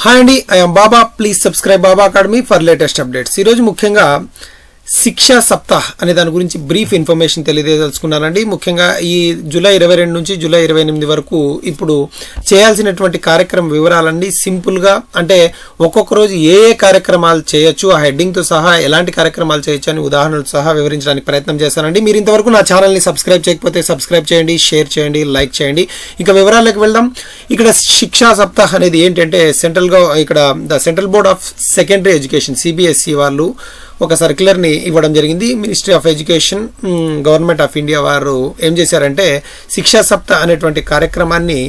Hi అండి I'm Baba please subscribe Baba Academy for latest updates ఈరోజు ముఖ్యంగా శిక్షా సప్తాహ్ అనే దాని గురించి బ్రీఫ్ ఇన్ఫర్మేషన్ తెలియజేదలుచుకున్నానండి ముఖ్యంగా ఈ జూలై ఇరవై రెండు నుంచి జూలై ఇరవై ఎనిమిది వరకు ఇప్పుడు చేయాల్సినటువంటి కార్యక్రమ వివరాలండి సింపుల్గా అంటే ఒక్కొక్క రోజు ఏ ఏ కార్యక్రమాలు చేయొచ్చు ఆ హెడ్డింగ్తో సహా ఎలాంటి కార్యక్రమాలు చేయొచ్చు అని ఉదాహరణలు సహా వివరించడానికి ప్రయత్నం చేశానండి. మీరు ఇంతవరకు నా ఛానల్ని సబ్స్క్రైబ్ చేయకపోతే సబ్స్క్రైబ్ చేయండి షేర్ చేయండి లైక్ చేయండి. ఇక వివరాలకు వెళ్దాం. ఇక్కడ శిక్షా సప్తాహ్ అనేది ఏంటంటే సెంట్రల్గా ఇక్కడ the central board of secondary education CBSE వాళ్ళు ఒక సర్క్యులర్ని ఇవ్వడం జరిగింది. Ministry of education government of India వారు ఏం చేశారంటే శిక్షా సప్తాహ్ అనేటువంటి కార్యక్రమాన్ని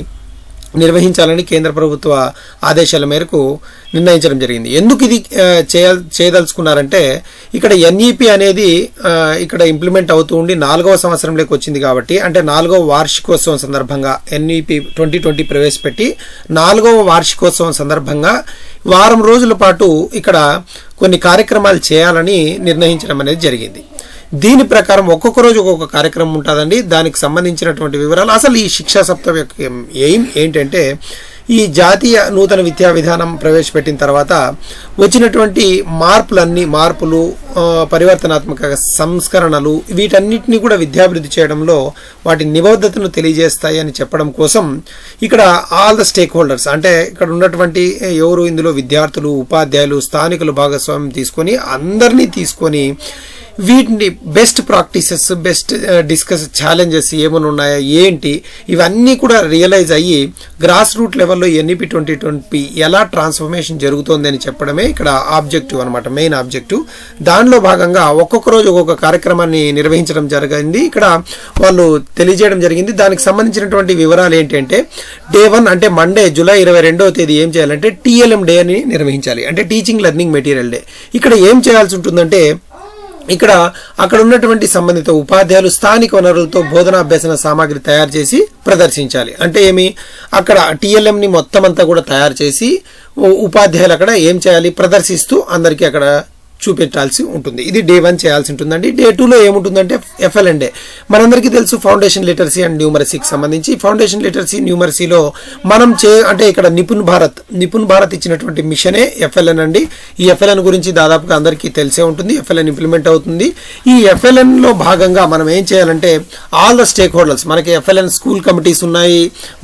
నిర్వహించాలని కేంద్ర ప్రభుత్వ ఆదేశాల మేరకు నిర్ణయించడం జరిగింది. ఎందుకు ఇది చేయాల్ చేయదలుచుకున్నారంటే ఇక్కడ ఎన్ఈపి అనేది ఇక్కడ ఇంప్లిమెంట్ అవుతూ ఉండి నాలుగవ సంవత్సరంలోకి వచ్చింది కాబట్టి అంటే నాలుగవ వార్షికోత్సవం సందర్భంగా ఎన్ఈపి ట్వంటీ ట్వంటీ ప్రవేశపెట్టి నాలుగవ వార్షికోత్సవం సందర్భంగా వారం రోజుల పాటు ఇక్కడ కొన్ని కార్యక్రమాలు చేయాలని నిర్ణయించడం అనేది జరిగింది. దీని ప్రకారం ఒక్కొక్క రోజు ఒక్కొక్క కార్యక్రమం ఉంటుందండి. దానికి సంబంధించినటువంటి వివరాలు. అసలు ఈ శిక్షా సప్తాహం యొక్క ఎయిమ్ ఏంటంటే ఈ జాతీయ నూతన విద్యా విధానం ప్రవేశపెట్టిన తర్వాత వచ్చినటువంటి మార్పులన్నీ మార్పులు పరివర్తనాత్మక సంస్కరణలు వీటన్నిటిని కూడా విద్యాభివృద్ధి చేయడంలో వాటి నిబద్ధతను తెలియజేస్తాయి అని చెప్పడం కోసం ఇక్కడ ఆల్ ద స్టేక్ హోల్డర్స్ అంటే ఇక్కడ ఉన్నటువంటి ఎవరు ఇందులో విద్యార్థులు ఉపాధ్యాయులు స్థానికులు భాగస్వామ్యం తీసుకొని అందరినీ తీసుకొని వీటిని best practices best discuss challenges ఏమైనా ఉన్నాయా ఏంటి ఇవన్నీ కూడా రియలైజ్ అయ్యి గ్రాస్ రూట్ లెవెల్లో ఎన్ఈపి ట్వంటీ ట్వంటీ ఎలా ట్రాన్స్ఫర్మేషన్ జరుగుతోంది అని చెప్పడమే ఇక్కడ ఆబ్జెక్టివ్ అనమాట మెయిన్ ఆబ్జెక్టివ్ దానిలో భాగంగా ఒక్కొక్క రోజు ఒక్కొక్క కార్యక్రమాన్ని నిర్వహించడం జరిగింది. ఇక్కడ వాళ్ళు తెలియజేయడం జరిగింది. దానికి సంబంధించినటువంటి వివరాలు ఏంటంటే డే వన్ అంటే మండే జూలై ఇరవై రెండవ తేదీ ఏం చేయాలంటే టీఎల్ఎం డే అని నిర్వహించాలి. అంటే టీచింగ్ లెర్నింగ్ మెటీరియల్ డే ఇక్కడ ఏం చేయాల్సి ఉంటుందంటే ఇక్కడ అక్కడ ఉన్నటువంటి సంబంధిత ఉపాధ్యాయులు స్థానిక వనరులతో బోధనాభ్యసన సామాగ్రి తయారు చేసి ప్రదర్శించాలి. అంటే ఏమి? అక్కడ టీఎల్ఎంని మొత్తం అంతా కూడా తయారు చేసి ఉపాధ్యాయులు అక్కడ ఏం చేయాలి? ప్రదర్శిస్తూ అందరికీ అక్కడ చూపెట్టాల్సి ఉంటుంది. ఇది డే వన్ చేయాల్సి ఉంటుందండి. డే టూలో ఏముంటుందంటే ఎఫ్ఎల్ఎండే మనందరికీ తెలుసు ఫౌండేషన్ లిటరసీ అండ్ న్యూమరసీకి సంబంధించి. ఫౌండేషన్ లిటరసీ న్యూమరసీలో మనం చే అంటే ఇక్కడ నిపుణ్ భారత్ నిపుణ్ భారత్ ఇచ్చినటువంటి మిషనే ఎఫ్ఎల్ఎన్ అండి. ఈ ఎఫ్ఎల్ఎన్ గురించి దాదాపుగా అందరికీ తెలిసే ఉంటుంది. ఎఫ్ఎల్ఎన్ ఇంప్లిమెంట్ అవుతుంది. ఈ ఎఫ్ఎల్ఎన్లో భాగంగా మనం ఏం చేయాలంటే ఆల్ ద స్టేక్ హోల్డర్స్ మనకి ఎఫ్ఎల్ఎన్ స్కూల్ కమిటీస్ ఉన్నాయి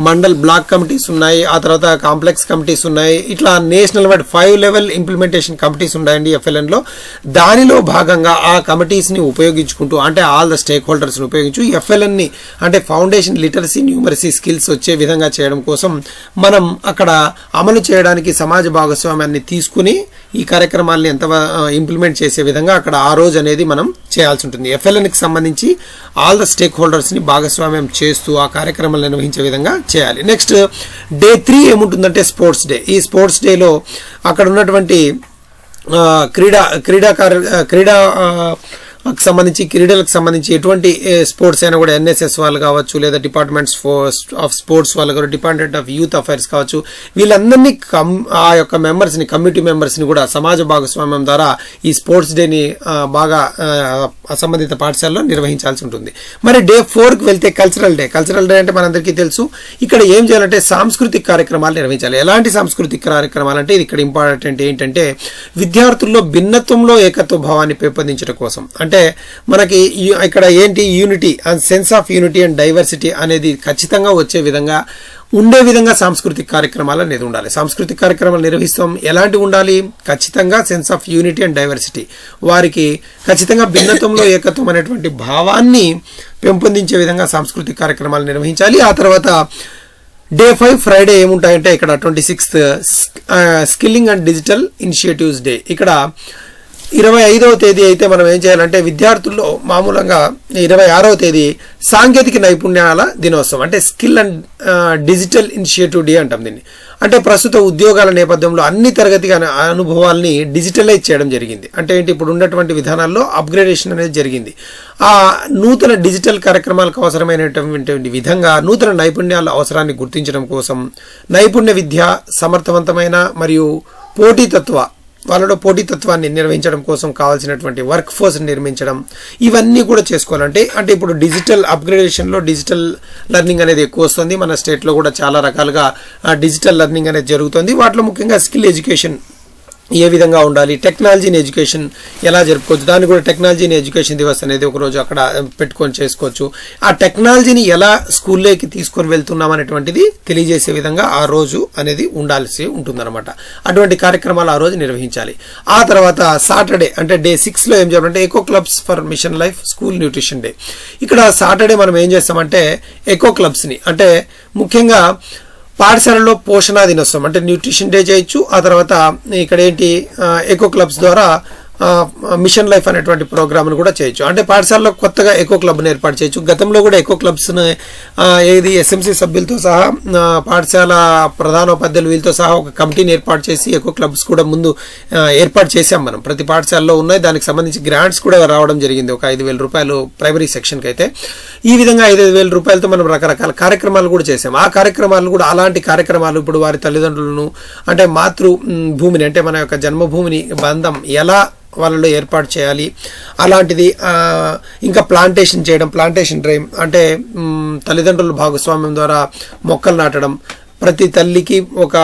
మండల్ బ్లాక్ కమిటీస్ ఉన్నాయి ఆ తర్వాత కాంప్లెక్స్ కమిటీస్ ఉన్నాయి ఇట్లా national wide five level implementation committees ఉన్నాయండి ఎఫ్ఎల్ఎన్లో దానిలో భాగంగా ఆ కమిటీస్ని ఉపయోగించుకుంటూ అంటే ఆల్ ద స్టేక్ హోల్డర్స్ని ఉపయోగించు ఎఫ్ఎల్ఎన్ని అంటే ఫౌండేషన్ లిటరసీ న్యూమరసీ స్కిల్స్ వచ్చే విధంగా చేయడం కోసం మనం అక్కడ అమలు చేయడానికి సమాజ భాగస్వామ్యాన్ని తీసుకుని ఈ కార్యక్రమాల్ని ఎంత ఇంప్లిమెంట్ చేసే విధంగా అక్కడ ఆ రోజు అనేది మనం చేయాల్సి ఉంటుంది. ఎఫ్ఎల్ఎన్కి సంబంధించి ఆల్ ద స్టేక్ హోల్డర్స్ని భాగస్వామ్యం చేస్తూ ఆ కార్యక్రమాలు నిర్వహించే విధంగా చేయాలి. నెక్స్ట్ డే త్రీ ఏముంటుందంటే స్పోర్ట్స్ డే. ఈ స్పోర్ట్స్ డేలో అక్కడ ఉన్నటువంటి క్రీడా క్రీడాకారు క్రీడా సంబంధించి క్రీడలకు సంబంధించి ఎటువంటి స్పోర్ట్స్ అయినా కూడా ఎన్ఎస్ఎస్ వాళ్ళు కావచ్చు లేదా డిపార్ట్మెంట్స్ ఆఫ్ స్పోర్ట్స్ వాళ్ళు కావచ్చు డిపార్ట్మెంట్ ఆఫ్ యూత్ అఫైర్స్ కావచ్చు వీళ్ళందరినీ కమ్ ఆ యొక్క మెంబర్స్ని కమ్యూనిటీ మెంబర్స్ని కూడా సమాజ భాగస్వామ్యం ద్వారా ఈ స్పోర్ట్స్ డేని బాగా సంబంధిత పాఠశాలలో నిర్వహించాల్సి ఉంటుంది. మరి డే ఫోర్కి వెళ్తే కల్చరల్ డే. కల్చరల్ డే అంటే మనందరికీ తెలుసు. ఇక్కడ ఏం చేయాలంటే సాంస్కృతిక కార్యక్రమాలు నిర్వహించాలి. ఎలాంటి సాంస్కృతిక కార్యక్రమాలు అంటే ఇది ఇక్కడ ఇంపార్టెంట్ ఏంటంటే విద్యార్థుల్లో భిన్నత్వంలో ఏకత్వ భావాన్ని పెంపొందించడం కోసం. అంటే మనకి ఇక్కడ ఏంటి unity and sense of unity and diversity అనేది ఖచ్చితంగా వచ్చే విధంగా ఉండే విధంగా సాంస్కృతిక కార్యక్రమాలు అనేది ఉండాలి. సాంస్కృతిక కార్యక్రమాలు నిర్వహిస్తాం. ఎలాంటి ఉండాలి? ఖచ్చితంగా sense of unity and diversity వారికి ఖచ్చితంగా భిన్నత్వంలో ఏకత్వం అనేటువంటి భావాన్ని పెంపొందించే విధంగా సాంస్కృతిక కార్యక్రమాలు నిర్వహించాలి. ఆ తర్వాత డే ఫైవ్ ఫ్రైడే ఏముంటాయంటే ఇక్కడ twenty sixth skilling and digital initiatives day. ఇక్కడ ఇరవై ఐదవ తేదీ అయితే మనం ఏం చేయాలంటే విద్యార్థుల్లో మామూలుగా ఇరవై ఆరవ తేదీ సాంకేతిక నైపుణ్యాల దినోత్సవం అంటే skill and digital initiative day అంటాం దీన్ని. అంటే ప్రస్తుత ఉద్యోగాల నేపథ్యంలో అన్ని తరగతి అనుభవాల్ని డిజిటలైజ్ చేయడం జరిగింది. అంటే ఏంటి ఇప్పుడు ఉన్నటువంటి విధానాల్లో అప్గ్రేడేషన్ అనేది జరిగింది. ఆ నూతన డిజిటల్ కార్యక్రమాలకు అవసరమైనటువంటి విధంగా నూతన నైపుణ్యాల అవసరాన్ని గుర్తించడం కోసం నైపుణ్య విద్య సమర్థవంతమైన మరియు పోటీతత్వ వాళ్ళలో పోటీతత్వాన్ని నిర్వహించడం కోసం కావాల్సినటువంటి వర్క్ ఫోర్స్ నిర్మించడం ఇవన్నీ కూడా చేసుకోవాలంటే అంటే ఇప్పుడు డిజిటల్ అప్గ్రేడేషన్లో డిజిటల్ లెర్నింగ్ అనేది ఎక్కువ వస్తుంది. మన స్టేట్లో కూడా చాలా రకాలుగా డిజిటల్ లెర్నింగ్ అనేది జరుగుతుంది. వాటిలో ముఖ్యంగా స్కిల్ ఎడ్యుకేషన్ ఏ విధంగా ఉండాలి? టెక్నాలజీని ఎడ్యుకేషన్ ఎలా జరుపుకోవచ్చు? దాన్ని కూడా టెక్నాలజీని ఎడ్యుకేషన్ దివస్ అనేది ఒకరోజు అక్కడ పెట్టుకొని చేసుకోవచ్చు. ఆ టెక్నాలజీని ఎలా స్కూల్లోకి తీసుకొని వెళ్తున్నాం అనేటువంటిది తెలియజేసే విధంగా ఆ రోజు అనేది ఉండాల్సి ఉంటుందన్నమాట. అటువంటి కార్యక్రమాలు ఆ రోజు నిర్వహించాలి. ఆ తర్వాత సాటర్డే అంటే డే సిక్స్లో ఏం చేయాలంటే eco clubs for mission life school nutrition day. ఇక్కడ సాటర్డే మనం ఏం చేస్తామంటే ఎకో క్లబ్స్ని అంటే ముఖ్యంగా పాఠశాలలో పోషణ దినోత్సవం అంటే న్యూట్రిషన్ డే చేయొచ్చు. ఆ తర్వాత ఇక్కడ ఏంటి ఎకో క్లబ్స్ ద్వారా మిషన్ లైఫ్ అనేటువంటి ప్రోగ్రామ్ను కూడా చేయొచ్చు. అంటే పాఠశాలలో కొత్తగా ఎకో క్లబ్ని ఏర్పాటు చేయొచ్చు. గతంలో కూడా ఎకో క్లబ్స్ని ఏది ఎస్ఎంసీ సభ్యులతో సహా పాఠశాల ప్రధానోపాధ్యాయులు వీళ్ళతో సహా ఒక కమిటీని ఏర్పాటు చేసి ఎకో క్లబ్స్ కూడా ముందు ఏర్పాటు చేసాం మనం. ప్రతి పాఠశాలలో ఉన్నాయి. దానికి సంబంధించి గ్రాంట్స్ కూడా రావడం జరిగింది. ఒక ఐదు వేల రూపాయలు ప్రైమరీ సెక్షన్కి అయితే ఈ విధంగా ఐదు వేల రూపాయలతో మనం రకరకాల కార్యక్రమాలు కూడా చేసాం ఆ కార్యక్రమాలు కూడా అలాంటి కార్యక్రమాలు ఇప్పుడు వారి తల్లిదండ్రులను అంటే మాతృ భూమిని అంటే మన యొక్క జన్మభూమిని బంధం ఎలా వాళ్ళలో ఏర్పాటు చేయాలి అలాంటిది ఇంకా ప్లాంటేషన్ చేయడం ప్లాంటేషన్ డ్రైవ్ అంటే తల్లిదండ్రుల భాగస్వామ్యం ద్వారా మొక్కలు నాటడం ప్రతి తల్లికి ఒక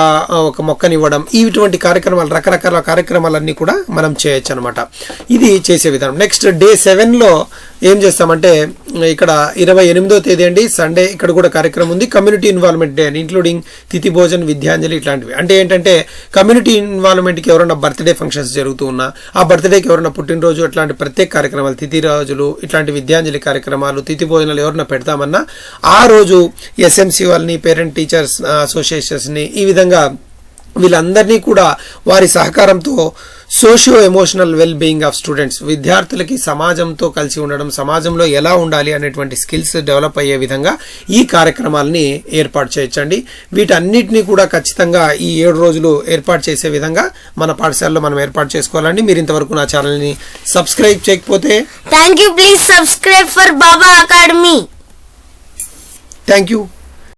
ఒక మొక్కనివ్వడం. ఇటువంటి కార్యక్రమాలు రకరకాల కార్యక్రమాలన్నీ కూడా మనం చేయొచ్చు అనమాట ఇది చేసే విధానం. నెక్స్ట్ డే సెవెన్లో ఏం చేస్తామంటే ఇక్కడ ఇరవై ఎనిమిదో తేదీ అండి. సండే ఇక్కడ కూడా కార్యక్రమం ఉంది. కమ్యూనిటీ ఇన్వాల్వ్మెంట్ డే అని ఇంక్లూడింగ్ తిథి భోజన్ విద్యాంజలి ఇట్లాంటివి. అంటే ఏంటంటే కమ్యూనిటీ ఇన్వాల్వ్మెంట్కి ఎవరైనా బర్త్డే ఫంక్షన్స్ జరుగుతూ ఉన్నా ఆ బర్త్డేకి ఎవరైనా పుట్టినరోజు అట్లాంటి ప్రత్యేక కార్యక్రమాలు తిథి రోజులు ఇట్లాంటి విద్యాంజలి కార్యక్రమాలు తిథి భోజనాలు ఎవరైనా పెడతామన్నా ఆ రోజు ఎస్ఎంసీ వాళ్ళని పేరెంట్ టీచర్స్ అసోసియేషన్స్ని ఈ విధంగా వీళ్ళందరినీ కూడా వారి సహకారంతో socio emotional well being of students విద్యార్థులకి సమాజంతో కలిసి ఉండడం సమాజంలో ఎలా ఉండాలి అనేటువంటి స్కిల్స్ డెవలప్ అయ్యే విధంగా ఈ కార్యక్రమాలని ఏర్పాటు చేయొచ్చండి వీటన్నిటినీ కూడా ఖచ్చితంగా ఈ ఏడు రోజులు ఏర్పాటు చేసే విధంగా మన పాఠశాలలో మనం ఏర్పాటు చేసుకోవాలండి మీరు ఇంతవరకు నా ఛానల్ని సబ్స్క్రైబ్ చేయకపోతే Thank you. Please subscribe for Baba Academy. Thank you